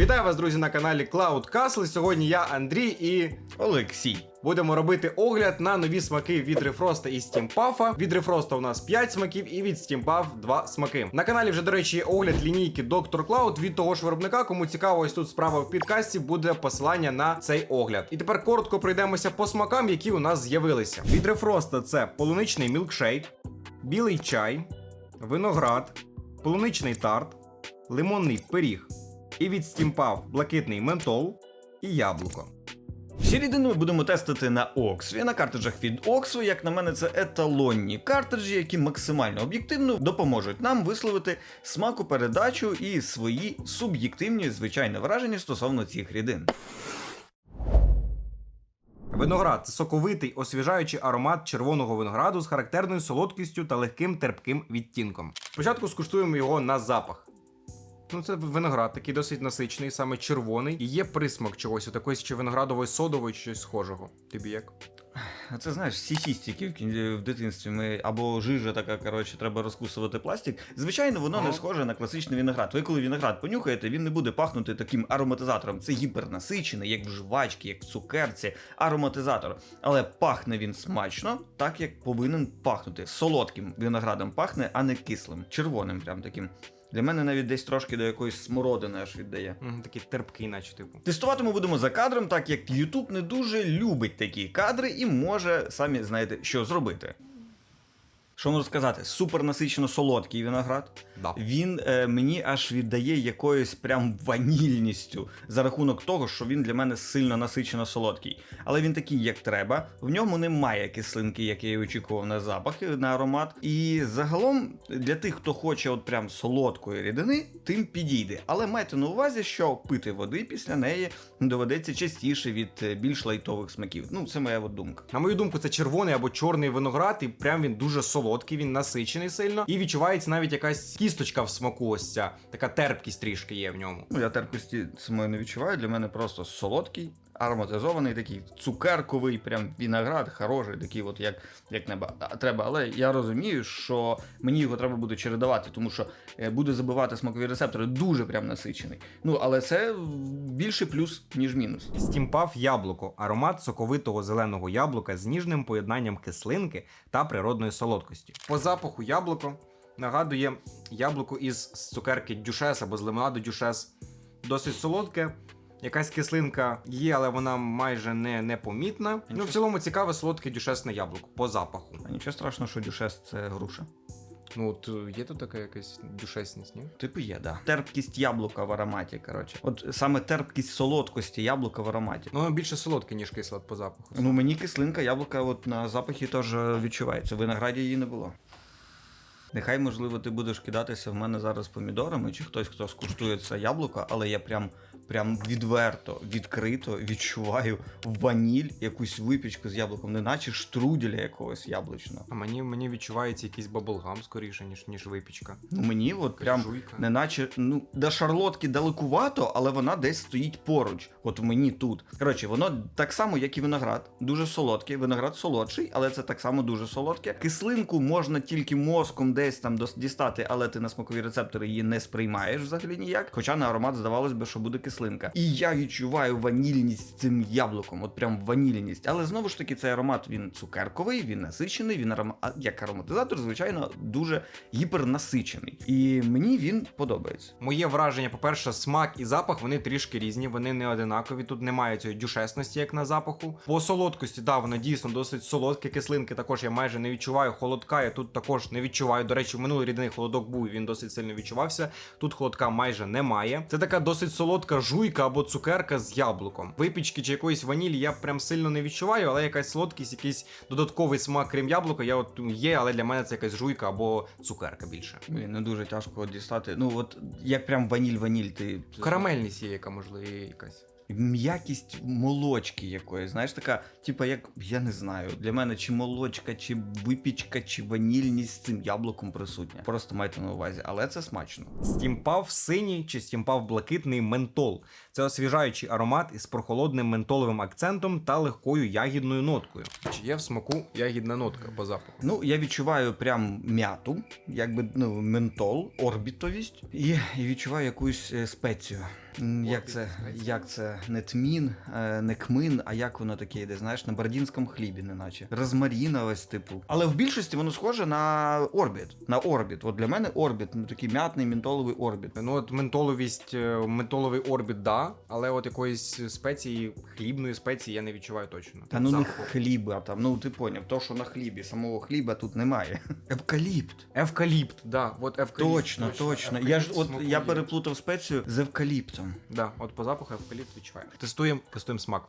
Вітаю вас, друзі, на каналі Cloud Castle. Сьогодні я Андрій і Олексій. будемо робити огляд на нові смаки від Refrost і Puff. Від Refrost у нас 5 смаків і від Puff 2 смаки. На каналі вже, до речі, є огляд лінійки Dr. Cloud від того ж виробника. Кому цікаво, ось тут справа в підкасті буде посилання на цей огляд. І тепер коротко пройдемося по смакам, які у нас з'явилися. Від Refrost це полуничний мілкшейк, білий чай, виноград, полуничний тарт, лимонний пиріг. І від Steam Puff блакитний ментол і яблуко. Всі рідини ми будемо тестити на Оксві, на картриджах від Оксу. Як на мене, це еталонні картриджі, які максимально об'єктивно допоможуть нам висловити смакопередачу і свої суб'єктивні звичайні враження стосовно цих рідин. Виноград це соковитий, освіжаючий аромат червоного винограду з характерною солодкістю та легким терпким відтінком. Спочатку скуштуємо його на запах. Ну, це виноград, такий досить насичений, саме червоний. І є присмак чогось, такої чи виноградової содової, чи щось схожого. Тобі як? А Це знаєш, сісістики в, в дитинстві ми або жижа така, коротше, треба розкусувати пластик. Звичайно, воно Ага. не схоже на класичний виноград. Ви коли виноград понюхаєте, він не буде пахнути таким ароматизатором. Це гіпернасичений, як в жвачці, як в цукерці, ароматизатор. Але пахне він смачно, так як повинен пахнути. Солодким виноградом пахне, а не кислим, червоним, прям таким. Для мене навіть десь трошки до якоїсь смородини аж віддає. М, Такий терпкий, наче типу. Тестуватиму будемо за кадром, так як YouTube не дуже любить такі кадри і може самі знаєте, що зробити. Що можу сказати? Супер насичено солодкий виноград. Да. Він е, мені аж віддає якоюсь прям ванільністю за рахунок того, що він для мене сильно насичено солодкий. Але він такий, як треба. В ньому немає кислинки, як я і очікував на запах, на аромат. І загалом для тих, хто хоче от прям солодкої рідини, тим підійде. Але майте на увазі, що пити води після неї доведеться частіше від е, більш лайтових смаків. Ну, це моя от думка. На мою думку, це червоний або чорний виноград, і прям він дуже солодкий, він насичений сильно. І відчувається навіть якась кісточка в смаку, ось ця. Така терпкість трішки є в ньому. Ну, я терпкості самої не відчуваю. Для мене просто солодкий, ароматизований, такий цукерковий, прям виноград, хороший, такий, от як, як неба треба. Але я розумію, що мені його треба буде чередувати, тому що е, буде забивати смакові рецептори дуже прям насичений. Ну, але це більше плюс, ніж мінус. Стімпав яблуко, аромат соковитого зеленого яблука з ніжним поєднанням кислинки та природної солодкості. По запаху яблуко нагадує яблуко із цукерки дюшес або з лимонаду дюшес. Досить солодке. Якась кислинка є, але вона майже не непомітна. Ну, в цілому цікаве солодке дюшесне яблуко по запаху. А нічого страшного, що дюшес це груша. Ну, от е, є тут така якась дюшесність, ні? Типу є, да. Терпкість яблука в ароматі, коротше. От саме терпкість солодкості яблука в ароматі. Ну, більше солодке, ніж кисле по запаху. Ну, мені кислинка яблука от на запахі теж відчувається. В винограді її не було. Нехай, можливо, ти будеш кидатися в мене зараз помідорами, чи хтось, хто скуштує це яблуко, але я прям, прям відверто, відкрито відчуваю ваніль, якусь випічку з яблуком, неначе штруделя якогось яблучного. А мені, мені відчувається якийсь баблгам скоріше, ніж, ніж випічка. Ну мені от прям жуйка. неначе ну до шарлотки далекувато, але вона десь стоїть поруч. От мені тут. Коротше, воно так само, як і виноград, дуже солодкий. Виноград солодший, але це так само дуже солодке. Кислинку можна тільки мозком десь там дістати, але ти на смакові рецептори її не сприймаєш взагалі ніяк. Хоча на аромат здавалось би, що буде кислинка. І я відчуваю ванільність цим яблуком, от прям ванільність. Але знову ж таки, цей аромат він цукерковий, він насичений, він арома... а як ароматизатор, звичайно, дуже гіпернасичений. І мені він подобається. Моє враження, по-перше, смак і запах вони трішки різні, вони не одинакові. Тут немає цієї дюшесності, як на запаху. По солодкості, да, воно дійсно досить солодке. Кислинки також я майже не відчуваю. Холодка я тут також не відчуваю. До речі, в минулий рідний холодок був, він досить сильно відчувався. Тут холодка майже немає. Це така досить солодка жуйка або цукерка з яблуком. Випічки чи якоїсь ванілі я прям сильно не відчуваю, але якась солодкість, якийсь додатковий смак, крім яблука, я от є, але для мене це якась жуйка або цукерка більше. Блін, не дуже тяжко дістати. Ну, от як прям ваніль-ваніль, ти. Карамельність є, яка можливо є якась. М'якість молочки якоїсь, знаєш, така, типа, як я не знаю, для мене чи молочка, чи випічка, чи ванільність з цим яблуком присутня. Просто майте на увазі, але це смачно. Стімпав синій чи стімпав блакитний ментол. Це освіжаючий аромат із прохолодним ментоловим акцентом та легкою ягідною ноткою. Чи є в смаку ягідна нотка по запаху? Ну, я відчуваю прям м'яту, якби ну, ментол, орбітовість, і, і відчуваю якусь е, спецію. як це, як це не тмін, е, не кмин, а як воно таке йде, знаєш, на бородінському хлібі, неначе. Розмаріна ось типу. Але в більшості воно схоже на орбіт. На орбіт. От для мене орбіт, ну такий м'ятний мінтоловий орбіт. Ну от ментоловість, е, ментоловий орбіт, да, але от якоїсь спеції, хлібної спеції я не відчуваю точно. Та ну не Запаху. хліба там, ну ти поняв, то, що на хлібі, самого хліба тут немає. Евкаліпт. Евкаліпт, да, от евкаліпт. Точно, точно. Я ж от смакує. я переплутав спецію з евкаліптом. Да, от по запаху евкаліпт відчуваю. Тестуємо, тестуємо смак.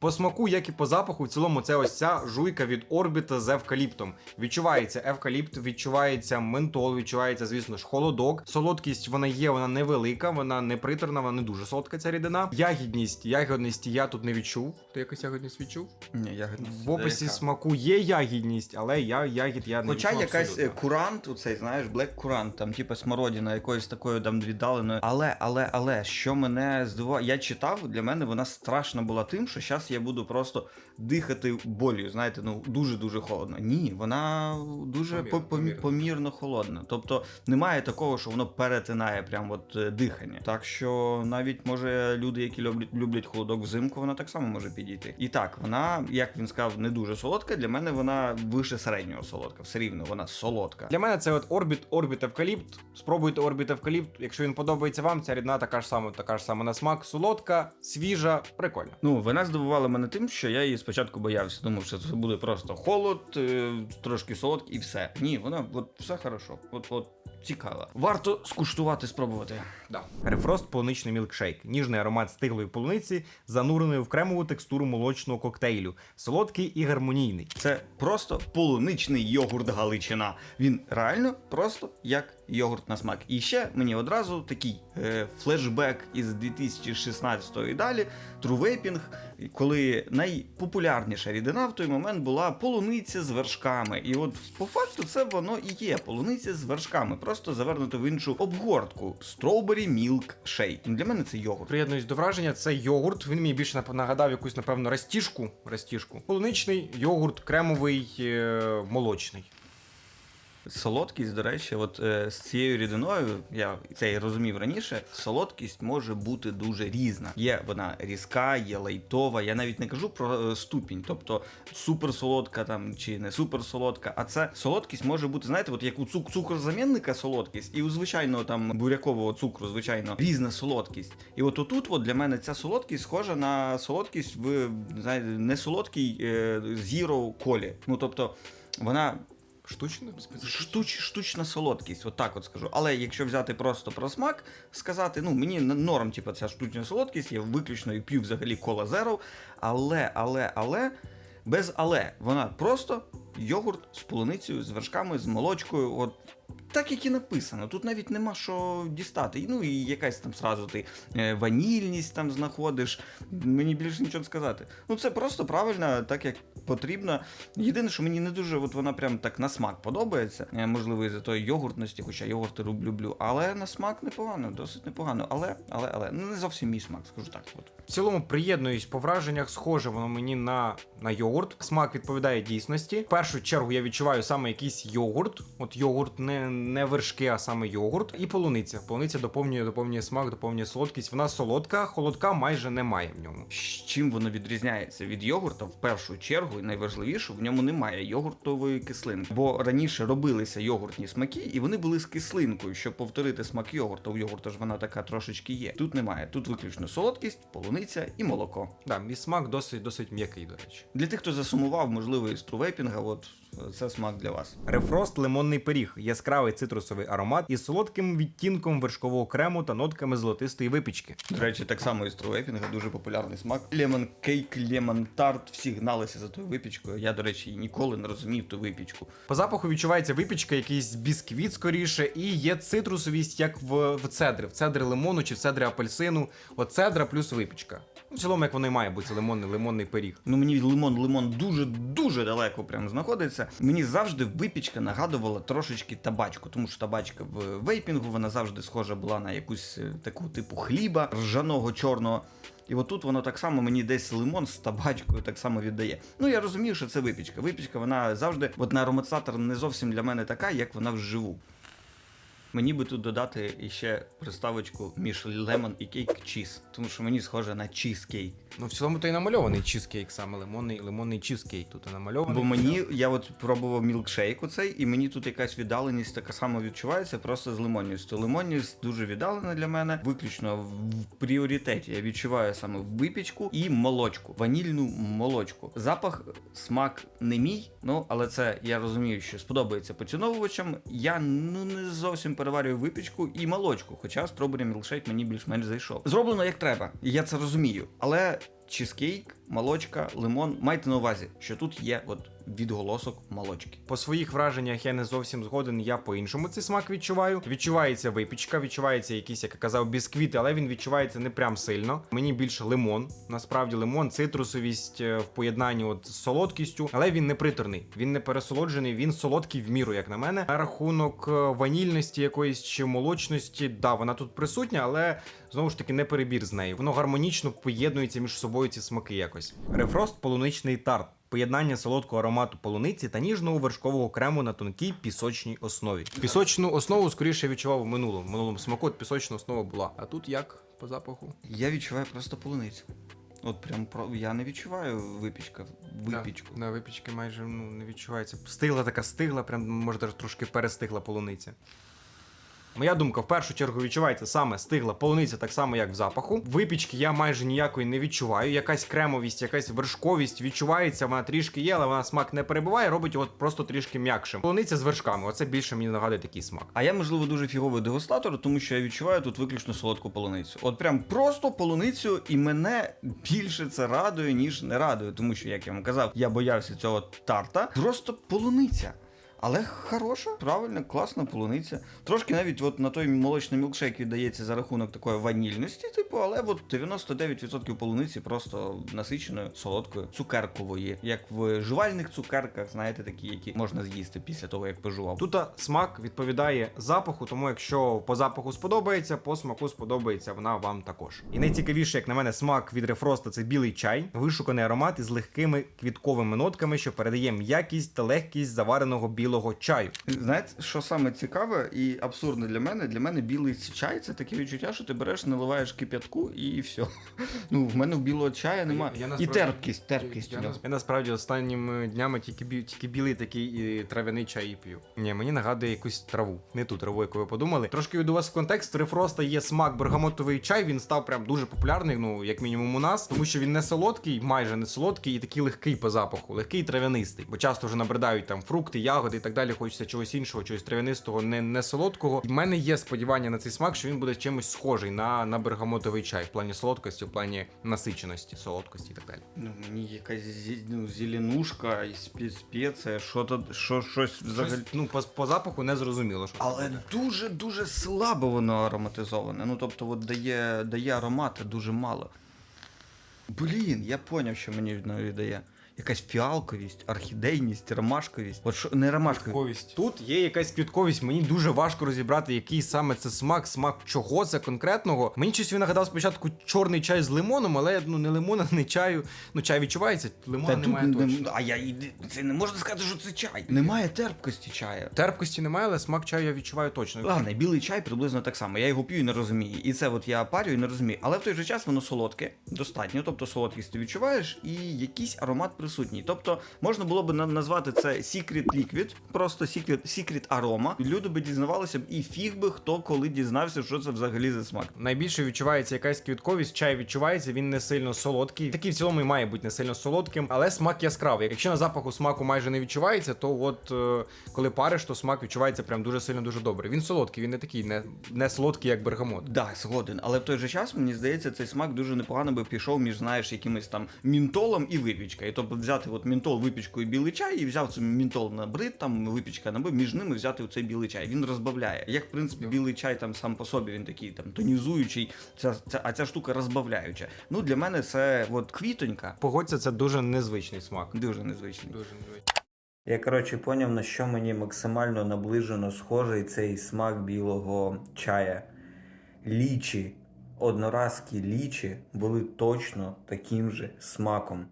По смаку, як і по запаху, в цілому це ось ця жуйка від орбіта з евкаліптом. Відчувається евкаліпт, відчувається ментол, відчувається, звісно ж, холодок. Солодкість вона є, вона невелика, вона не приторна, вона не дуже солодка ця рідина. Ягідність, ягідність я тут не відчув. Ти якось ягідність відчув? Ні, ягідність. В описі яка? смаку є ягідність, але я ягід я не Хоча відчув якась е, абсолютно. курант, оцей, знаєш, блек курант, там, типу смородина, якоюсь такою там віддаленою. Але, але, але, що мене здивувало, я читав, для мене вона страшна була тим, що зараз я буду просто дихати болью, знаєте, ну дуже-дуже холодно. Ні, вона дуже Помірно, помірно. помірно холодна. Тобто немає такого, що воно перетинає прям от е, дихання. Так що навіть може люди, які люблять, люблять холодок взимку, вона так само може підійти. І так, вона, як він сказав, не дуже солодка. Для мене вона вище середнього солодка. Все рівно вона солодка. Для мене це от орбіт, орбіт евкаліпт. Спробуйте орбіт евкаліпт. Якщо він подобається вам, ця рідна така ж сама, така ж сама на смак, солодка, свіжа, прикольна. Ну, вона здивувала мене тим, що я її спочатку боявся. Думав, що це буде просто холод, е, трошки солодкий і все. Ні, вона от все хорошо. От, от цікаво. Варто скуштувати, спробувати. Да. Рефрост полуничний мілкшейк. Ніжний аромат стиглої полуниці, занурений в кремову текстуру молочного коктейлю. Солодкий і гармонійний. Це просто полуничний йогурт Галичина. Він реально просто як йогурт на смак. І ще мені одразу такий е, флешбек із 2016 і далі, трувейпінг, коли найпопулярніша рідина в той момент була полуниця з вершками. І от по факту це воно і є полуниця з вершками, просто завернуто в іншу обгортку. Strawberry Milk Shake. Для мене це йогурт. Приєднуюсь до враження, це йогурт. Він мені більше нагадав якусь, напевно, растіжку. растіжку. Полуничний йогурт, кремовий, е, молочний. Солодкість, до речі, от е, з цією рідиною, я це і розумів раніше, солодкість може бути дуже різна. Є вона різка, є лайтова. Я навіть не кажу про е, ступінь, тобто суперсолодка там чи не суперсолодка, а це солодкість може бути, знаєте, от як у цук- цукрозамінника солодкість, і у звичайного там бурякового цукру, звичайно, різна солодкість. І от отут, от для мене ця солодкість схожа на солодкість в знаєте, не солодкій е, зіро колі. Ну тобто вона Штучно? Штуч, штучна солодкість, от так от скажу. Але якщо взяти просто про смак, сказати, ну мені норм, типу, ця штучна солодкість, я виключно і п'ю взагалі кола зеро, але, але, але, без але, вона просто йогурт з полуницею, з вершками, з молочкою. От так як і написано, тут навіть нема що дістати. Ну і якась там сразу ти е, ванільність там знаходиш. Мені більше нічого не сказати. Ну це просто правильно, так як потрібно. Єдине, що мені не дуже, от вона прям так на смак подобається. Е, Можливо, із-за тої йогуртності, хоча йогурти люблю. Але на смак непогано, досить непогано. Але, але, але, ну не зовсім мій смак, скажу так. От. В цілому приєднуюсь по враженнях, схоже воно мені на, на йогурт. Смак відповідає дійсності. В першу чергу я відчуваю саме якийсь йогурт. От йогурт не, не вершки, а саме йогурт. І полуниця. Полуниця доповнює, доповнює смак, доповнює солодкість. Вона солодка, холодка майже немає в ньому. З чим воно відрізняється від йогурта в першу чергу, і найважливіше, в ньому немає йогуртової кислинки. Бо раніше робилися йогуртні смаки, і вони були з кислинкою. Щоб повторити смак йогурта, у йогурта ж вона така трошечки є. Тут немає. Тут виключно солодкість, полуниця і молоко. Да, мій смак досить досить м'який, до речі. Для тих, хто засумував, можливо, із трувейпінга, от це смак для вас. Рефрост лимонний пиріг, яскравий цитрусовий аромат із солодким відтінком вершкового крему та нотками золотистої випічки. До речі, так само із трувейпінга дуже популярний смак. Лемон кейк, лемон тарт. Всі гналися за тою випічкою. Я, до речі, ніколи не розумів ту випічку. По запаху відчувається випічка, якийсь бісквіт скоріше, і є цитрусовість, як в, в цедри, в цедри лимону чи в цедри апельсину. От цедра плюс випічка. Ну, в цілому, як воно і має бути, лимонний, лимонний пиріг. Ну мені лимон, лимон дуже дуже далеко прям знаходиться. Мені завжди випічка нагадувала трошечки табачку, тому що табачка в вейпінгу вона завжди схожа була на якусь е, таку типу хліба ржаного чорного. І отут воно так само мені десь лимон з табачкою так само віддає. Ну я розумію, що це випічка. Випічка вона завжди, от на ароматизатор не зовсім для мене така, як вона вживу. Мені би тут додати іще приставочку між лемон і кейк чіз, тому що мені схоже на чізкейк. Ну, в цілому то і намальований чізкейк, саме лимонний, лимонний чізкейк тут і намальований. Бо мені, я от пробував мілкшейк оцей, і мені тут якась віддаленість така сама відчувається, просто з лимонністю. Лимонність дуже віддалена для мене, виключно в пріоритеті. Я відчуваю саме випічку і молочку, ванільну молочку. Запах, смак не мій, ну але це я розумію, що сподобається поціновувачам. Я ну не зовсім переварюю випічку і молочку, хоча стробері мілшейк мені більш-менш зайшов. Зроблено як треба, і я це розумію. Але чизкейк, молочка, лимон, майте на увазі, що тут є от відголосок молочки. По своїх враженнях я не зовсім згоден. Я по-іншому цей смак відчуваю. Відчувається випічка, відчувається якийсь, як я казав, бісквіт, але він відчувається не прям сильно. Мені більше лимон. Насправді лимон, цитрусовість е, в поєднанні от з солодкістю, але він не приторний, він не пересолоджений, він солодкий в міру, як на мене. На рахунок е, ванільності якоїсь чи молочності, да, вона тут присутня, але знову ж таки не перебір з нею. Воно гармонічно поєднується між собою ці смаки якось. Рефрост полуничний тарт. Поєднання солодкого аромату полуниці та ніжного вершкового крему на тонкій пісочній основі. Пісочну основу скоріше відчував в минулому. В минулому смаку от пісочна основа була. А тут як по запаху? Я відчуваю просто полуницю. От прям про я не відчуваю випічка, випічку. На випічки майже ну, не відчувається. Стигла така стигла, прям може даже трошки перестигла полуниця. Моя думка, в першу чергу відчувається саме стигла полуниця, так само як в запаху. Випічки я майже ніякої не відчуваю. Якась кремовість, якась вершковість відчувається, вона трішки є, але вона смак не перебуває, робить його просто трішки м'якшим. Полуниця з вершками. Оце більше мені нагадує такий смак. А я, можливо, дуже фіговий дегустатор, тому що я відчуваю тут виключно солодку полуницю. От прям просто полуницю, і мене більше це радує, ніж не радує. Тому що, як я вам казав, я боявся цього тарта. Просто полуниця. Але хороша, правильна, класна полуниця. Трошки навіть от на той молочний мілкшейк віддається за рахунок такої ванільності, типу, але от 99% полуниці просто насиченою солодкою цукеркової, як в жувальних цукерках, знаєте, такі, які можна з'їсти після того, як пожував. Тут смак відповідає запаху, тому якщо по запаху сподобається, по смаку сподобається вона вам також. І найцікавіше, як на мене, смак від рефроста це білий чай, вишуканий аромат із легкими квітковими нотками, що передає м'якість та легкість завареного білого чаю. Знаєте, що саме цікаве і абсурдне для мене? Для мене білий чай це таке відчуття, що ти береш, наливаєш кип'ятку і все. Ну, в мене в білого чая немає. Я- я І терпкість, терпкість. Я, я насправді останніми днями тільки, бі, тільки білий такий і трав'яний чай п'ю. Ні, мені нагадує якусь траву. Не ту траву, яку ви подумали. Трошки від у вас в контекст. Рефроста є смак бергамотовий чай. Він став прям дуже популярний, ну як мінімум у нас, тому що він не солодкий, майже не солодкий і такий легкий по запаху, легкий трав'янистий. Бо часто вже набридають там фрукти, ягоди і так далі. Хочеться чогось іншого, чогось трав'янистого, не, не солодкого. І в мене є сподівання на цей смак, що він буде чимось схожий на, на бергамотовий чай в плані солодкості, в плані насиченості, солодкості і так далі. Ну, мені якась зі- ну, зеленушка, і спе- спеція, що то, що, щось взагалі. Щось, ну, по, по запаху не зрозуміло, що Але дуже дуже слабо воно ароматизоване. Ну тобто, от дає, дає аромати дуже мало. Блін, я поняв, що мені воно дає. Якась фіалковість, орхідейність, ромашковість. От що не ромашковість. Тут є якась квітковість, мені дуже важко розібрати, який саме це смак, смак чого це конкретного. Мені щось він нагадав спочатку чорний чай з лимоном, але ну не лимона, не чаю. Ну чай відчувається, лимона Та тут немає не, а я і- це не можна сказати, що це чай. Немає терпкості чаю. Терпкості немає, але смак чаю я відчуваю точно. Ладно, білий чай приблизно так само. Я його п'ю і не розумію. І це от я парю і не розумію. Але в той же час воно солодке, достатньо. Тобто солодкість ти відчуваєш, і якийсь аромат присутній. Тобто можна було б назвати це Secret Liquid, просто Secret, Secret Aroma. Люди би дізнавалися б і фіг би хто коли дізнався, що це взагалі за смак. Найбільше відчувається якась квітковість, чай відчувається, він не сильно солодкий. Такий в цілому і має бути не сильно солодким, але смак яскравий. Якщо на запаху смаку майже не відчувається, то от е, коли париш, то смак відчувається прям дуже сильно дуже добре. Він солодкий, він не такий, не, не солодкий, як бергамот. Да, згоден. Але в той же час, мені здається, цей смак дуже непогано би пішов між, знаєш, якимось там мінтолом і випічкою. Тобто взяти от мінтол, випічку і білий чай, і взяв цей мінтол на брит, там випічка на б, між ними взяти оцей білий чай. Він розбавляє. Як, в принципі, білий чай там сам по собі він такий там тонізуючий, ця, ця, а ця штука розбавляюча. Ну, для мене це от квітонька, Погодься, це дуже незвичний смак. дуже незвичний. Дуже незвичний. Я коротше поняв, на що мені максимально наближено схожий цей смак білого чая. Лічі, одноразкі лічі були точно таким же смаком.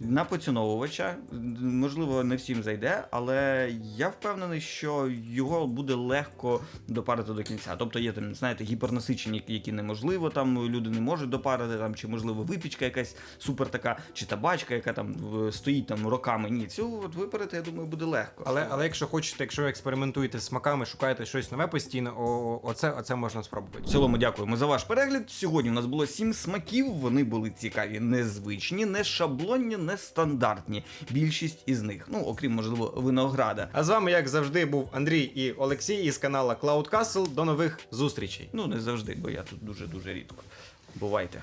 На поціновувача, можливо, не всім зайде, але я впевнений, що його буде легко допарити до кінця. Тобто є там, знаєте, гіпернасичені, які неможливо, там люди не можуть допарити, там, чи можливо випічка якась супер така, чи табачка, яка там стоїть там роками. Ні, цю от випарити, я думаю, буде легко. Але, але якщо хочете, якщо ви експериментуєте з смаками, шукаєте щось нове постійно, о, оце, оце можна спробувати. В цілому дякуємо за ваш перегляд. Сьогодні у нас було сім смаків. Вони були цікаві, незвичні, не шаблонні, не стандартні. Більшість із них, ну окрім можливо, винограда. А з вами, як завжди, був Андрій і Олексій із канала Cloud Castle. До нових зустрічей. Ну не завжди, бо я тут дуже дуже рідко. Бувайте.